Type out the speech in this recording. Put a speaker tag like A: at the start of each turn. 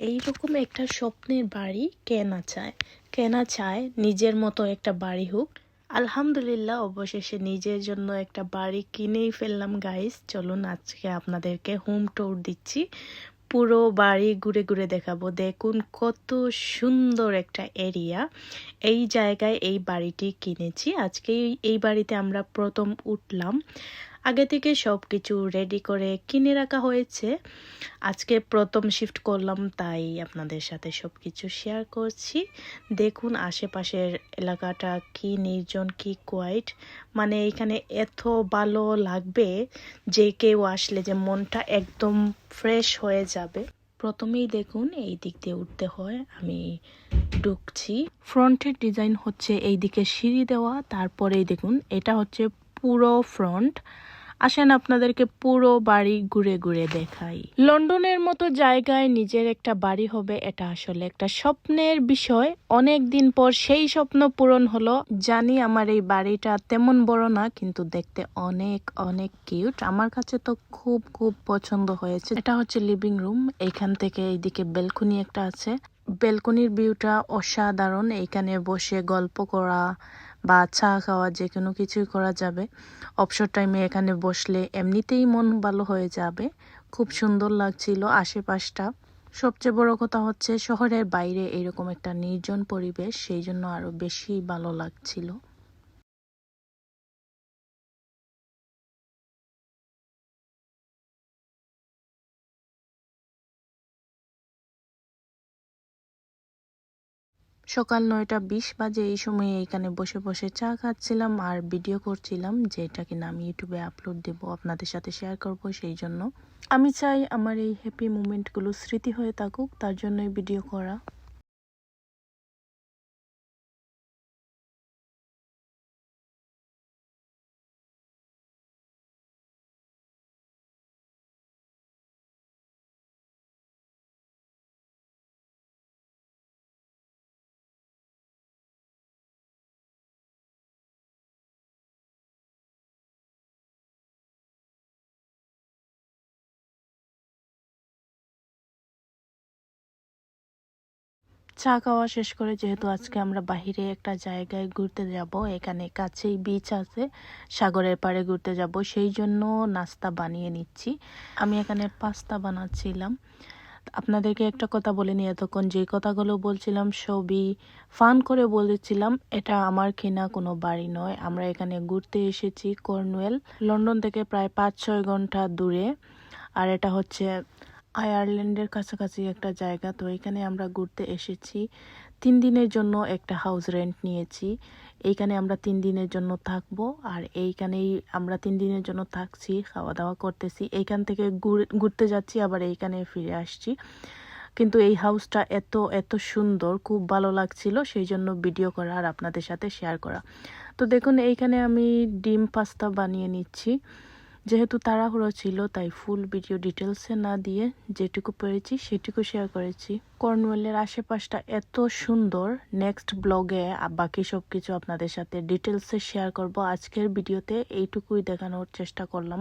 A: এইরকম একটা স্বপ্নের বাড়ি কেনা চায়। কেনা চায় নিজের মতো একটা বাড়ি হোক। আলহামদুলিল্লাহ, অবশেষে নিজের জন্য একটা বাড়ি কিনেই ফেললাম গাইস চলুন, আজকে আপনাদেরকে হোম ট্যুর দিচ্ছি। পুরো বাড়ি ঘুরে ঘুরে দেখাবো। দেখুন কত সুন্দর একটা এরিয়া এই জায়গায় এই বাড়িটি কিনেছি। আজকে এই বাড়িতে আমরা প্রথম উঠলাম। আগে থেকে সব কিছু রেডি করে কিনে রাখা হয়েছে। আজকে প্রথম শিফট করলাম, তাই আপনাদের সাথে সব কিছু শেয়ার করছি। দেখুন আশেপাশের এলাকাটা কি নির্জন, কি কোয়াইট মানে এখানে এত ভালো লাগবে যে কেউ আসলে যে মনটা একদম ফ্রেশ হয়ে যাবে। প্রথমেই দেখুন এই দিক দিয়ে উঠতে হয়, আমি ঢুকছি। ফ্রন্টের ডিজাইন হচ্ছে এই দিকে সিঁড়ি দেওয়া, তারপরেই দেখুন এটা হচ্ছে পুরো ফ্রন্ট আসেন আপনাদেরকে পুরো বাড়ি ঘুরে ঘুরে দেখাই। লন্ডনের মতো জায়গায় নিজের একটা বাড়ি হবে, এটা আসলে একটা স্বপ্নের বিষয়। অনেক দিন পর সেই স্বপ্ন পূরণ হলো। জানি আমার এই বাড়িটা তেমন বড় না, কিন্তু দেখতে অনেক অনেক কিউট। আমার কাছে তো খুব খুব পছন্দ হয়েছে। এটা হচ্ছে লিভিং রুম এইখান থেকে এইদিকে বেলকুনি একটা আছে। বেলকনির ভিউটা অসাধারণ। এইখানে বসে গল্প করা বা চা খাওয়া যে কোনো কিছুই করা যাবে। অবসর টাইমে এখানে বসলে এমনিতেই মন ভালো হয়ে যাবে। খুব সুন্দর লাগছিল আশেপাশটা। সবচেয়ে বড় কথা হচ্ছে শহরের বাইরে এরকম একটা নির্জন পরিবেশ সেই জন্য আরও বেশি ভালো লাগছিল। সকাল নয়টা বিশ বাজে এই সময়ে এইখানে বসে বসে চা খাচ্ছিলাম আর ভিডিও করছিলাম, যেটা কিনা আমি ইউটিউবে আপলোড দেব, আপনাদের সাথে শেয়ার করব, সেই জন্য। আমি চাই আমার এই হ্যাপি মুমেন্টগুলো স্মৃতি হয়ে থাকুক, তার জন্যই ভিডিও করা। চা খাওয়া শেষ করে যেহেতু আজকে আমরা বাহিরে একটা জায়গায় ঘুরতে যাব, এখানে কাছেই বিচ আছে, সাগরের পাড়ে ঘুরতে যাব, সেই জন্য নাস্তা বানিয়ে নিচ্ছি। আমি এখানে পাস্তা বানাচ্ছিলাম। আপনাদেরকে একটা কথা বলে নিয়ে এতক্ষণ, যে কথাগুলো বলছিলাম সবই ফান করে বলেছিলাম, এটা আমার কেনা কোনো বাড়ি নয়। আমরা এখানে ঘুরতে এসেছি কর্নওয়েল লন্ডন থেকে প্রায় পাঁচ ছয় ঘণ্টা দূরে। আর এটা হচ্ছে আয়ারল্যান্ডের কাছাকাছি একটা জায়গা। তো এখানে আমরা ঘুরতে এসেছি। তিন দিনের জন্য একটা হাউস রেন্ট নিয়েছি। এইখানে আমরা তিন দিনের জন্য থাকব। আর এইখানেই আমরা তিন দিনের জন্য থাকছি খাওয়া দাওয়া করতেছি। এইখান থেকে ঘুরতে যাচ্ছি, আবার এইখানে ফিরে আসছি। কিন্তু এই হাউসটা এত এত সুন্দর, খুব ভালো লাগছিল। সেই জন্য ভিডিও করা আর আপনাদের সাথে শেয়ার করা। তো দেখুন, এইখানে আমি ডিম পাস্তা বানিয়ে নিচ্ছি। যেহেতু তাড়াহুড়ো ছিল, তাই ফুল ভিডিও ডিটেলসে না দিয়ে যেটুকু পেরেছি সেটুকু শেয়ার করেছি। কর্নওয়েলের আশেপাশটা এত সুন্দর। নেক্সট ব্লগে বাকি সব কিছু আপনাদের সাথে ডিটেলসে শেয়ার করব। আজকের ভিডিওতে এইটুকুই দেখানোর চেষ্টা করলাম।